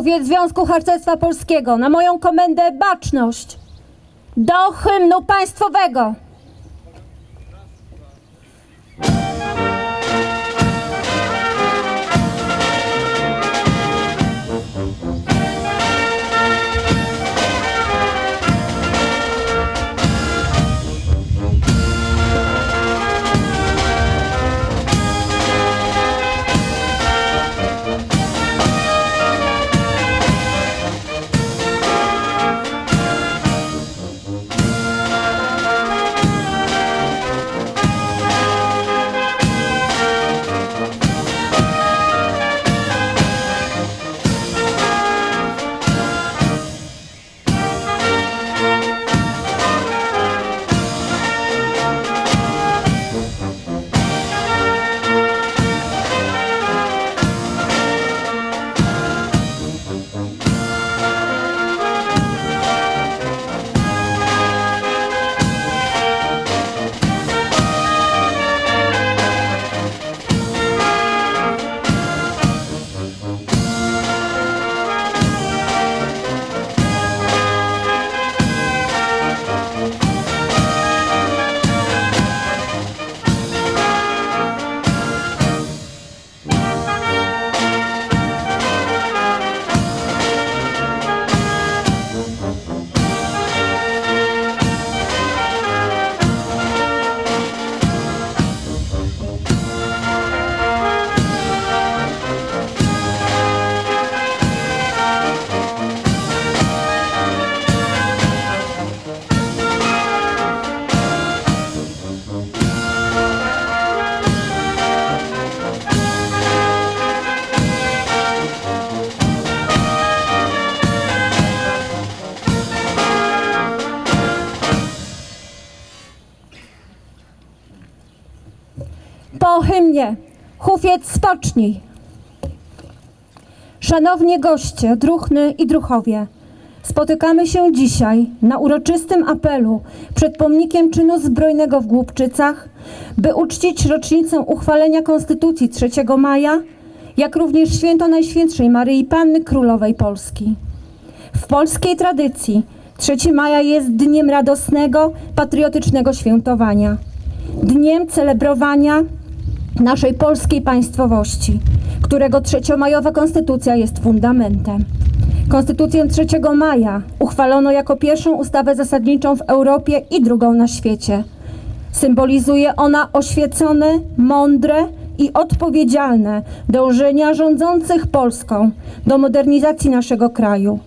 członków Związku Harcerstwa Polskiego na moją komendę baczność do hymnu państwowego. Spocznij. Szanowni goście, druhny i druchowie, spotykamy się dzisiaj na uroczystym apelu przed pomnikiem czynu zbrojnego w Głubczycach, by uczcić rocznicę uchwalenia Konstytucji 3 maja, jak również święto Najświętszej Maryi Panny Królowej Polski. W polskiej tradycji 3 maja jest dniem radosnego, patriotycznego świętowania, dniem celebrowania naszej polskiej państwowości, którego trzeciomajowa konstytucja jest fundamentem. Konstytucję 3 maja uchwalono jako pierwszą ustawę zasadniczą w Europie i drugą na świecie. Symbolizuje ona oświecone, mądre i odpowiedzialne dążenia rządzących Polską do modernizacji naszego kraju.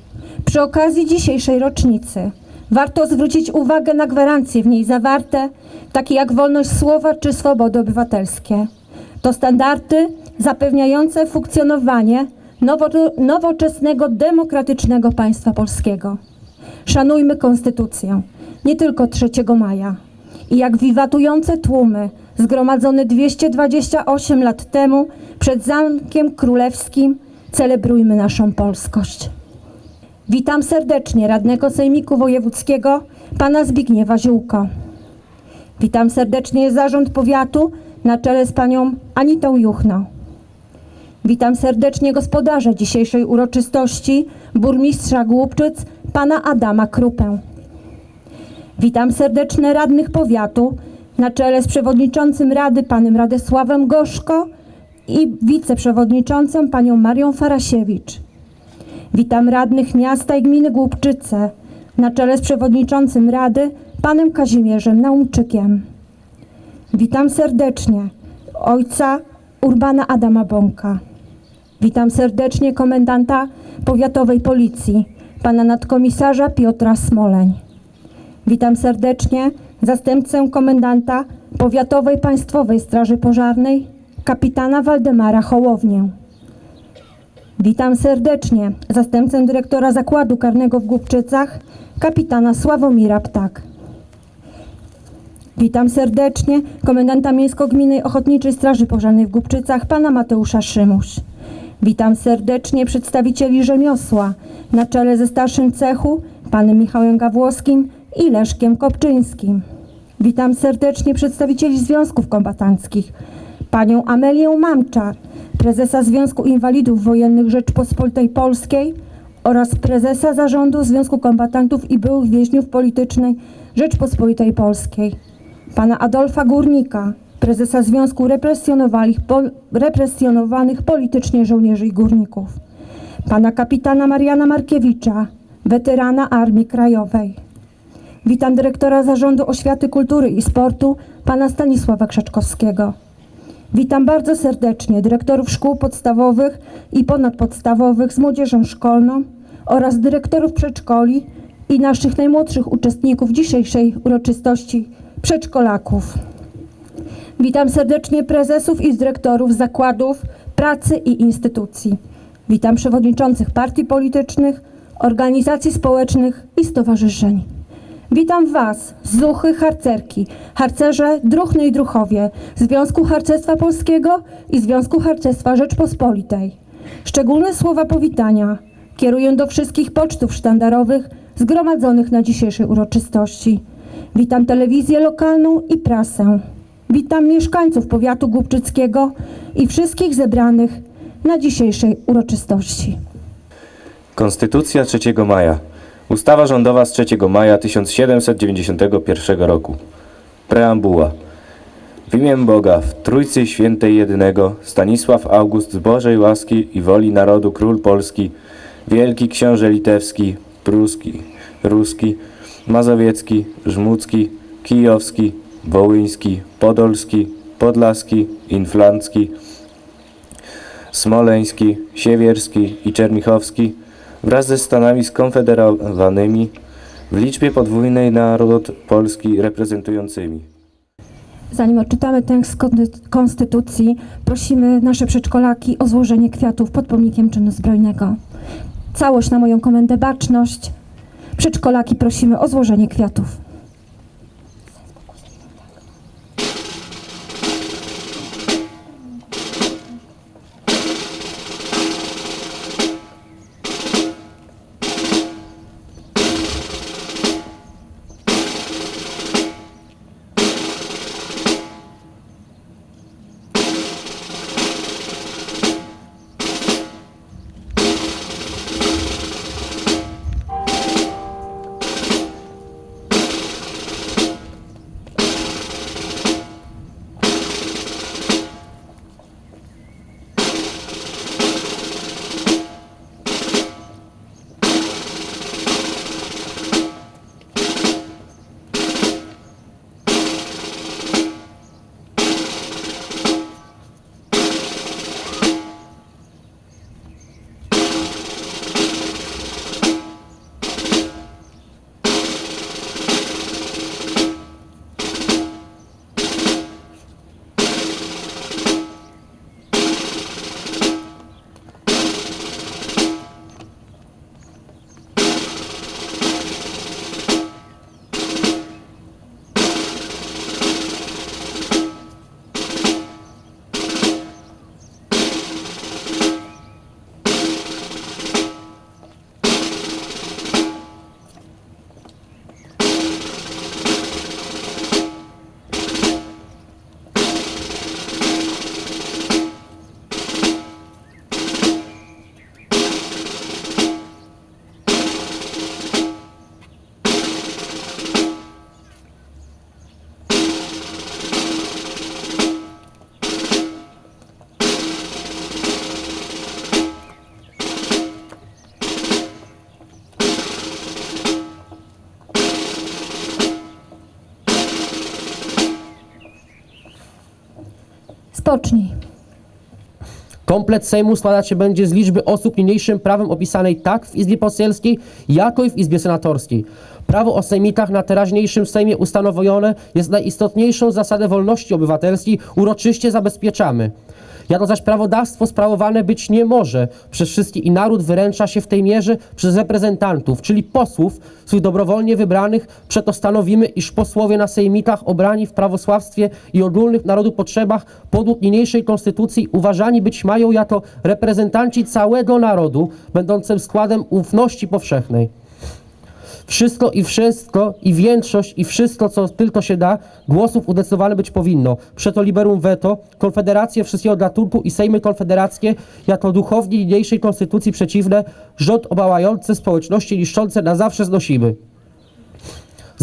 Przy okazji dzisiejszej rocznicy warto zwrócić uwagę na gwarancje w niej zawarte, takie jak wolność słowa czy swobody obywatelskie. To standardy zapewniające funkcjonowanie nowo, nowoczesnego, demokratycznego państwa polskiego. Szanujmy konstytucję, nie tylko 3 maja. I jak wiwatujące tłumy zgromadzone 228 lat temu przed Zamkiem Królewskim celebrujmy naszą polskość. Witam serdecznie radnego Sejmiku Wojewódzkiego pana Zbigniewa Ziółko. Witam serdecznie zarząd powiatu na czele z panią Anitą Juchno. Witam serdecznie gospodarza dzisiejszej uroczystości, burmistrza Głubczyc, pana Adama Krupę. Witam serdecznie radnych powiatu na czele z przewodniczącym rady panem Radosławem Gorzko i wiceprzewodniczącą panią Marią Farasiewicz. Witam radnych miasta i gminy Głubczyce na czele z przewodniczącym rady panem Kazimierzem Naumczykiem. Witam serdecznie ojca Urbana Adama Bąka. Witam serdecznie komendanta powiatowej policji, pana nadkomisarza Piotra Smoleń. Witam serdecznie zastępcę komendanta powiatowej państwowej straży pożarnej, kapitana Waldemara Hołownię. Witam serdecznie zastępcę dyrektora zakładu karnego w Głubczycach, kapitana Sławomira Ptak. Witam serdecznie komendanta Miejsko-Gminnej Ochotniczej Straży Pożarnej w Głubczycach, pana Mateusza Szymuś. Witam serdecznie przedstawicieli rzemiosła na czele ze starszym cechu, panem Michałem Gawłowskim i Leszkiem Kopczyńskim. Witam serdecznie przedstawicieli związków kombatanckich, panią Amelię Mamczak prezesa Związku Inwalidów Wojennych Rzeczpospolitej Polskiej oraz prezesa Zarządu Związku Kombatantów i Byłych Więźniów Politycznej Rzeczpospolitej Polskiej, pana Adolfa Górnika, prezesa Związku pol, represjonowanych Politycznie Żołnierzy i Górników, pana kapitana Mariana Markiewicza, weterana Armii Krajowej. Witam dyrektora Zarządu Oświaty, Kultury i Sportu, pana Stanisława Krzaczkowskiego. Witam bardzo serdecznie dyrektorów szkół podstawowych i ponadpodstawowych z młodzieżą szkolną oraz dyrektorów przedszkoli i naszych najmłodszych uczestników dzisiejszej uroczystości przedszkolaków. Witam serdecznie prezesów i dyrektorów zakładów pracy i instytucji. Witam przewodniczących partii politycznych, organizacji społecznych i stowarzyszeń. Witam Was, zuchy harcerki, harcerze Druchny i Druchowie, Związku Harcerstwa Polskiego i Związku Harcerstwa Rzeczpospolitej. Szczególne słowa powitania kieruję do wszystkich pocztów sztandarowych zgromadzonych na dzisiejszej uroczystości. Witam telewizję lokalną i prasę. Witam mieszkańców powiatu głubczyckiego i wszystkich zebranych na dzisiejszej uroczystości. Konstytucja 3 maja. Ustawa rządowa z 3 maja 1791 roku. Preambuła. W imię Boga, w Trójcy Świętej Jedynego, Stanisław August z Bożej łaski i woli narodu król Polski, wielki książę litewski, pruski, ruski, mazowiecki, żmudzki, kijowski, wołyński, podolski, podlaski, inflancki, smoleński, siewierski i czernichowski wraz ze Stanami skonfederowanymi w liczbie podwójnej naród Polski reprezentującymi. Zanim odczytamy tekst kon- konstytucji, prosimy nasze przedszkolaki o złożenie kwiatów pod pomnikiem czynu zbrojnego. Całość na moją komendę baczność. Przedszkolaki prosimy o złożenie kwiatów. Spocznij. Komplet Sejmu składać się będzie z liczby osób niniejszym prawem opisanej tak w Izbie Poselskiej, jako i w Izbie Senatorskiej. Prawo o sejmitach na teraźniejszym Sejmie ustanowione jest najistotniejszą zasadę wolności obywatelskiej uroczyście zabezpieczamy. Jako zaś prawodawstwo sprawowane być nie może przez wszystkich i naród wyręcza się w tej mierze przez reprezentantów, czyli posłów swych dobrowolnie wybranych, przeto stanowimy, iż posłowie na sejmitach obrani w prawosławstwie i ogólnych narodu potrzebach podług niniejszej konstytucji uważani być mają jako reprezentanci całego narodu, będącym składem ufności powszechnej. Wszystko i wszystko, i większość, i wszystko, co tylko się da, głosów udecydowane być powinno. Przeto liberum veto, konfederacje wszystkiego dla Turku i sejmy konfederackie, jako duchowni niniejszej konstytucji przeciwne, rząd obałający społeczności niszczące na zawsze znosimy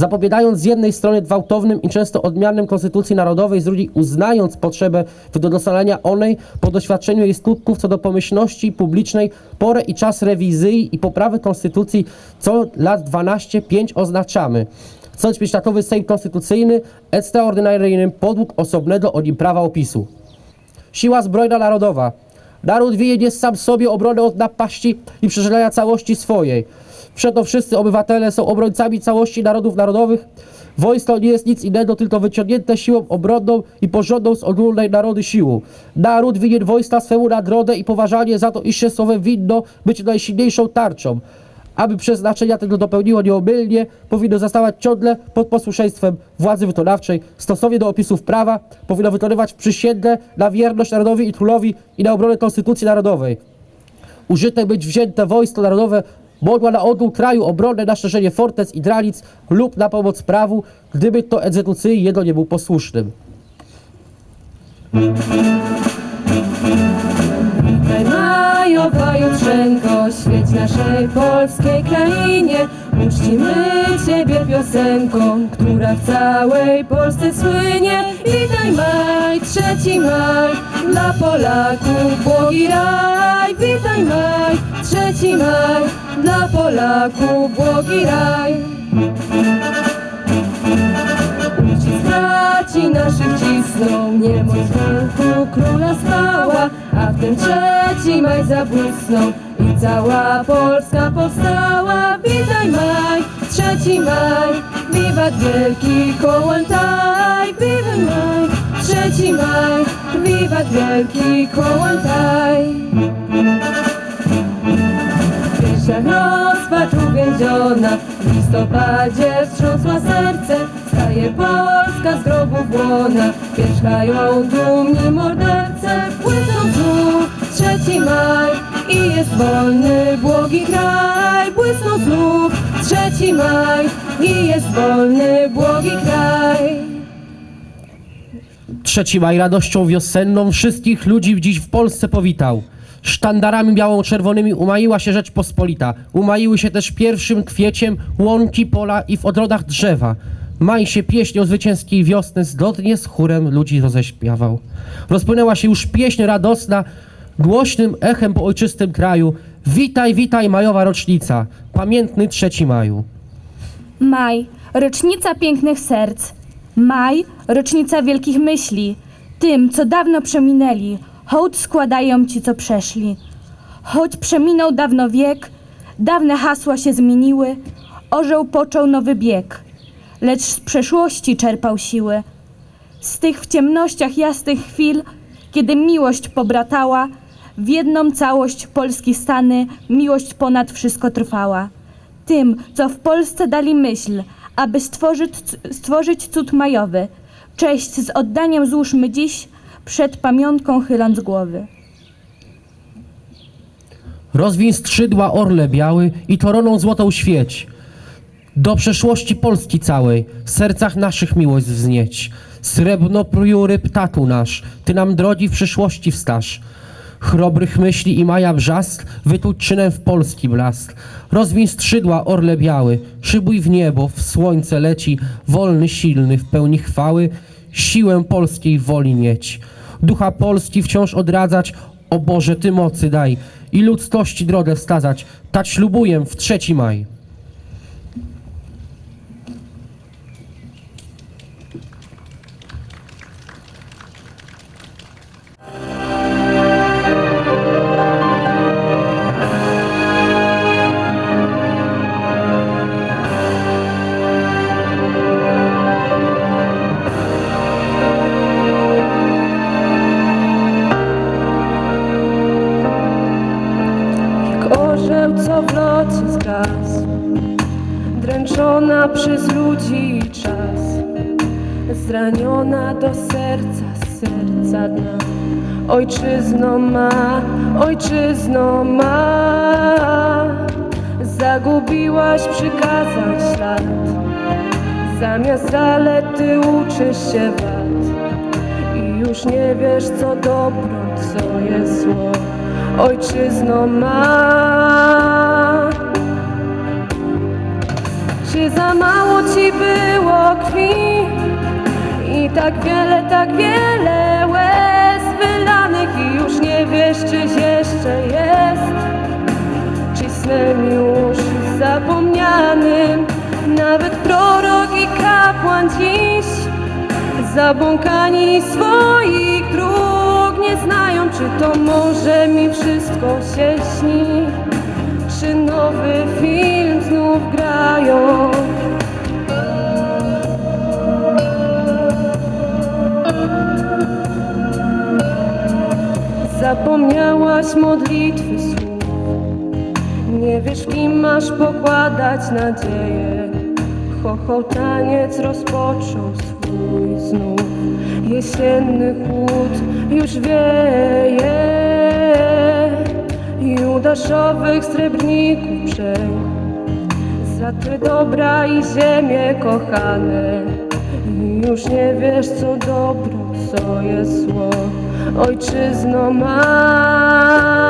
zapobiadając z jednej strony gwałtownym i często odmiennym konstytucji narodowej, z drugiej uznając potrzebę wydoskonalenia onej po doświadczeniu jej skutków co do pomyślności publicznej, porę i czas rewizji i poprawy konstytucji co lat 12-5 oznaczamy. Chcąc mieć takowy Sejm Konstytucyjny, extraordynaryjnym podług osobnego od nim prawa opisu. Siła zbrojna narodowa. Naród winien jest sam sobie obronę od napaści i przeżenia całości swojej. Przeto wszyscy obywatele są obrońcami całości narodów narodowych. Wojsko nie jest nic innego, tylko wyciągnięte siłą obronną i porządną z ogólnej narody siłą. Naród winien wojska swemu nagrodę i poważanie za to, iż się słowem winno być najsilniejszą tarczą. Aby przeznaczenia tego dopełniło nieomylnie, powinno zostawać ciągle pod posłuszeństwem władzy wykonawczej, stosownie do opisów prawa, powinno wykonywać przysięgę na wierność narodowi i królowi i na obronę konstytucji narodowej. Użyte być wzięte wojsko narodowe mogła na ogół kraju obronę na szerzenie fortec i granic lub na pomoc prawu, gdyby to egzekucji jego nie był posłusznym. Witaj Majowa Jutrzenko, świeć naszej polskiej krainie. Uczcimy Ciebie piosenką, która w całej Polsce słynie. Witaj maj, trzeci maj, dla Polaków błogi raj. Witaj maj, trzeci maj, dla Polaków błogi raj. Uścisk braci naszych cisnął, niemoc wielku króla spała, a w ten trzeci maj zabłysnął i cała Polska powstała. Witaj maj, trzeci maj, wiwat wielki kołętaj. Wiwat maj, trzeci maj, wiwat wielki kołętaj. Piersiach rozpacz uwięziona. W listopadzie wstrząsła serce Staje Polska z grobów łona Pierzchają dumni morderce Błysną znów trzeci maj. I jest wolny błogi kraj Błysną znów trzeci maj. I jest wolny błogi kraj. 3 maj radością wiosenną wszystkich ludzi dziś w Polsce powitał. Sztandarami biało-czerwonymi umaiła się Rzeczpospolita. Umaiły się też pierwszym kwieciem łąki, pola i w odrodach drzewa. Maj się pieśnią zwycięskiej wiosny zgodnie z chórem ludzi roześpiewał. Rozpłynęła się już pieśń radosna, głośnym echem po ojczystym kraju. Witaj, witaj, majowa rocznica, pamiętny 3 maju. Maj, rocznica pięknych serc. Maj, rocznica wielkich myśli. Tym, co dawno przeminęli, hołd składają ci, co przeszli. Choć przeminął dawno wiek, dawne hasła się zmieniły, orzeł począł nowy bieg, lecz z przeszłości czerpał siły. Z tych w ciemnościach jasnych chwil, kiedy miłość pobratała, w jedną całość Polski stany miłość ponad wszystko trwała. Tym, co w Polsce dali myśl, aby stworzyć, stworzyć cud majowy. Cześć z oddaniem złóżmy dziś, przed pamiątką chyląc głowy. Rozwiń skrzydła orle biały i toroną złotą świeć. Do przeszłości Polski całej, w sercach naszych miłość wznieć. Srebrno prujury ptaku nasz, ty nam drogi w przyszłości wstaż. Chrobrych myśli i maja brzask, wytuć czynem w polski blask. Rozwiń skrzydła orle biały, szybuj w niebo, w słońce leci, wolny, silny, w pełni chwały, siłę polskiej woli mieć. Ducha Polski wciąż odradzać, o Boże, Ty mocy daj i ludzkości drogę wskazać. Tak ślubuję w trzeci maj. Ojczyzno ma, ojczyzno ma. Zagubiłaś przykazań ślad. Zamiast zalety uczysz się wad. I już nie wiesz co dobro, co jest zło. Ojczyzno ma. Czy za mało ci było krwi? I tak wiele, tak wiele I już nie wiesz czyś jeszcze jest. Czy snem już zapomnianym Nawet prorok i kapłan dziś. Zabłąkani swoich dróg Nie znają, czy to może mi wszystko się śni. Czy nowy film znów grają Zapomniałaś modlitwy słów. Nie wiesz, kim masz pokładać nadzieję. Chochotaniec rozpoczął swój znów. Jesienny chłód już wieje. Judaszowych srebrników brzeg Za te dobra i ziemię kochane. Już nie wiesz co dobro, co jest zło Ojczyzno ma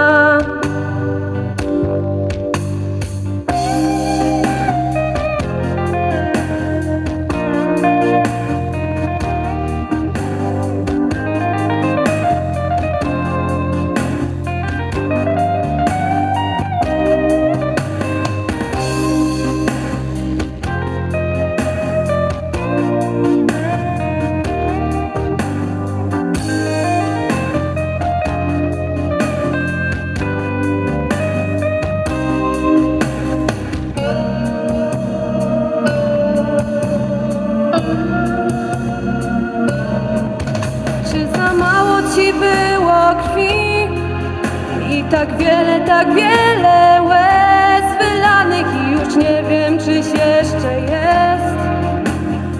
tak wiele łez wylanych I już nie wiem, czyś jeszcze jest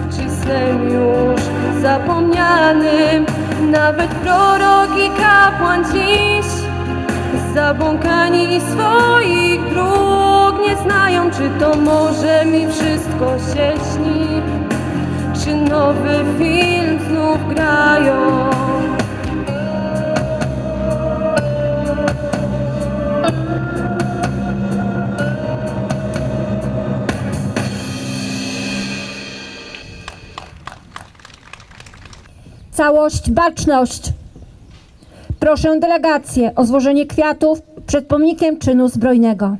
Czy snem już zapomnianym Nawet prorok i kapłan dziś Zabłąkani swoich dróg Nie znają, czy to może mi wszystko się śni czy nowy film znów grają? Całość, baczność! Proszę delegację o złożenie kwiatów przed pomnikiem czynu zbrojnego.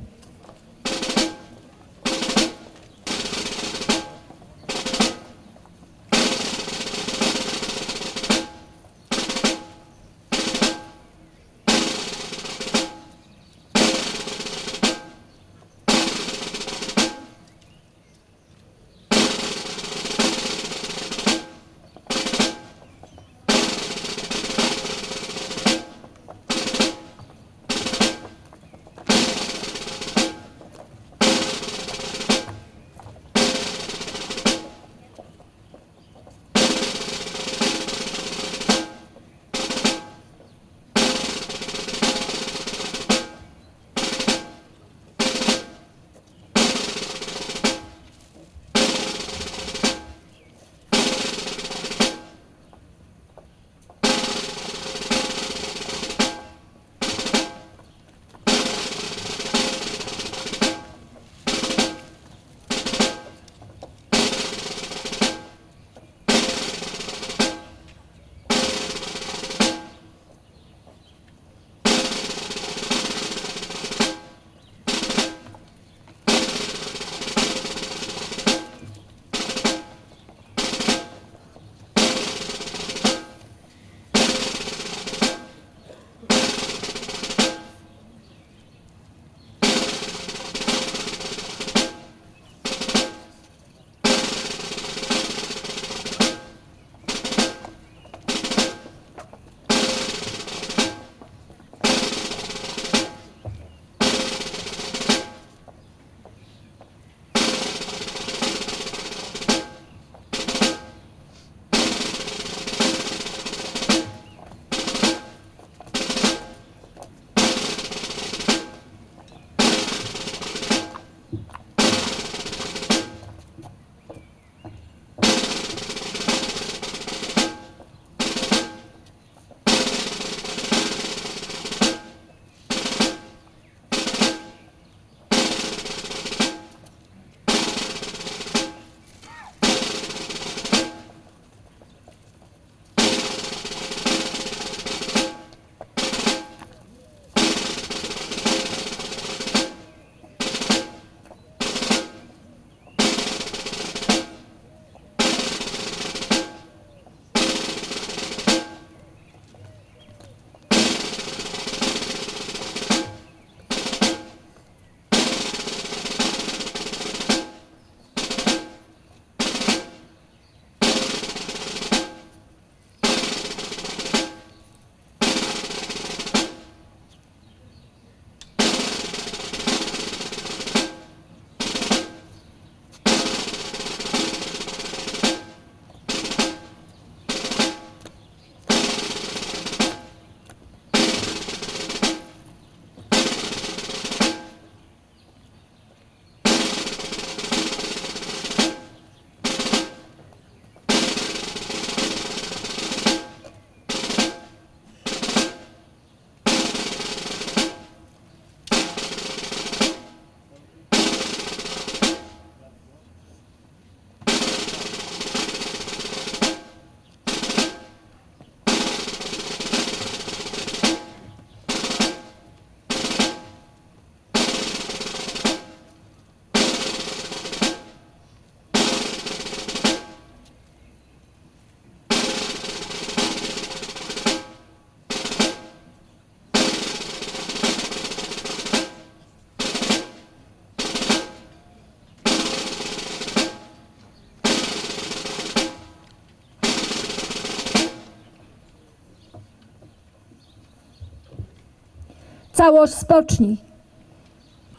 Całość spocznij.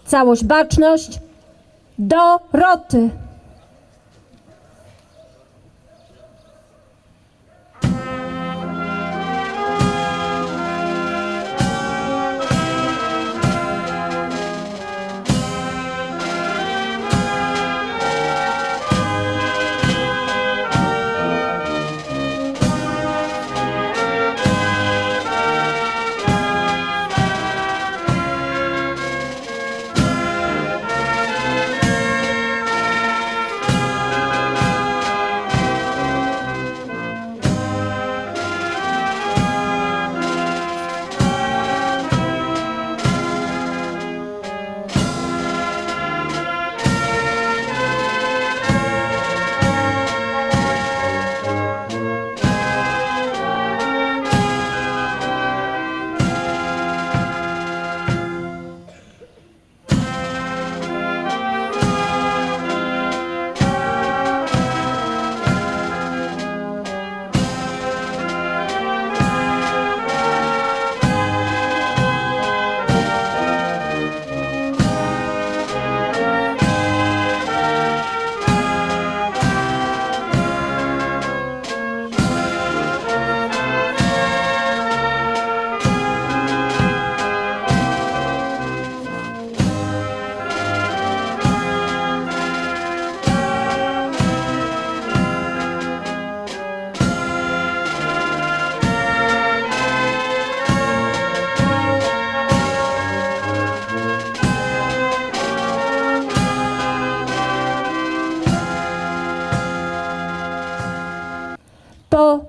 Całość baczność. Do roty.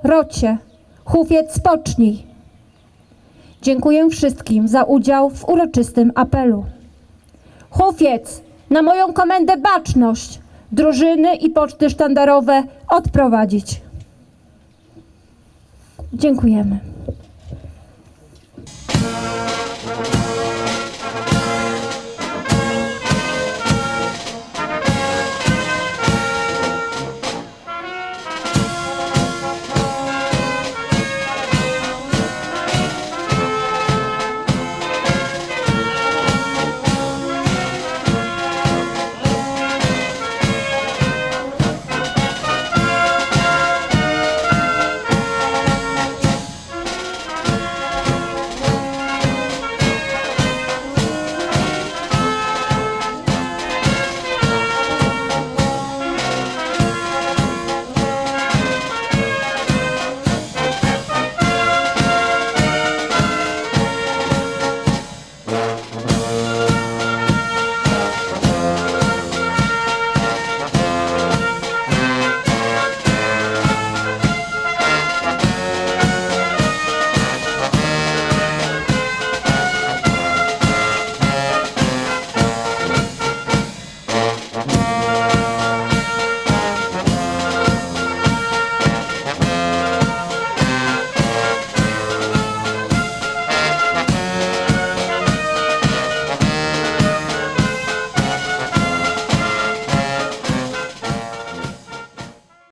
Rocie. Hufiec spocznij. Dziękuję wszystkim za udział w uroczystym apelu. Hufiec, na moją komendę baczność, drużyny i poczty sztandarowe odprowadzić. Dziękujemy.